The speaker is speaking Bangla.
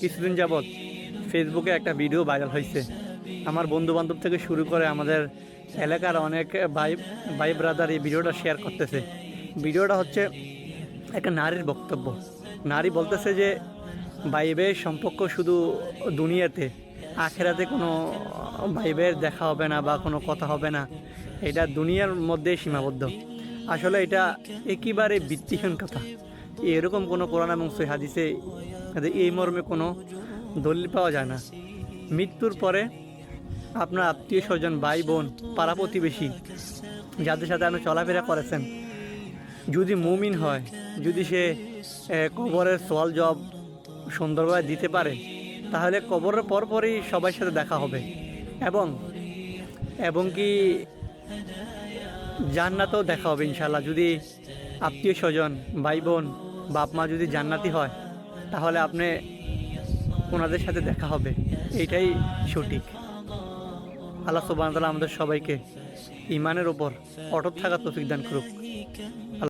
কিছুদিন যাবৎ ফেসবুকে একটা ভিডিও ভাইরাল হয়েছে আমার বন্ধু বান্ধব থেকে শুরু করে আমাদের এলাকার অনেক ভাই ভাই ব্রাদার এই ভিডিওটা শেয়ার করতেছে। ভিডিওটা হচ্ছে একটা নারীর বক্তব্য। নারী বলতেছে যে বাইবের সম্পর্ক শুধু দুনিয়াতে, আখেরাতে কোনো বাইবের দেখা হবে না বা কোনো কথা হবে না। এটা দুনিয়ার মধ্যেই সীমাবদ্ধ। আসলে এটা একেবারে ভিত্তিহীন কথা। এরকম কোনো কোরআন এবং সই হাদিসে এই মর্মে কোনো দলিল পাওয়া যায় না। মৃত্যুর পরে আপনার আত্মীয় স্বজন, ভাই, বোন, পাড়া প্রতিবেশী যাদের সাথে আপনি চলাফেরা করেছেন, যদি মুমিন হয়, যদি সে কবরের সোয়াল জব সুন্দরভাবে দিতে পারে, তাহলে কবরের পরপরই সবার সাথে দেখা হবে। এবং এবং কি জান্নাতেও দেখা হবে ইনশাল্লাহ যদি আত্মীয় স্বজন, ভাই, বোন বাপ মা যদি জান্নাতি হয় তাহলে আপনি ওনাদের সাথে দেখা হবে। এটাই সঠিক। আল্লাহ সুবাহ আমাদের সবাইকে ইমানের ওপর অটক থাকা তফিক দান করুক।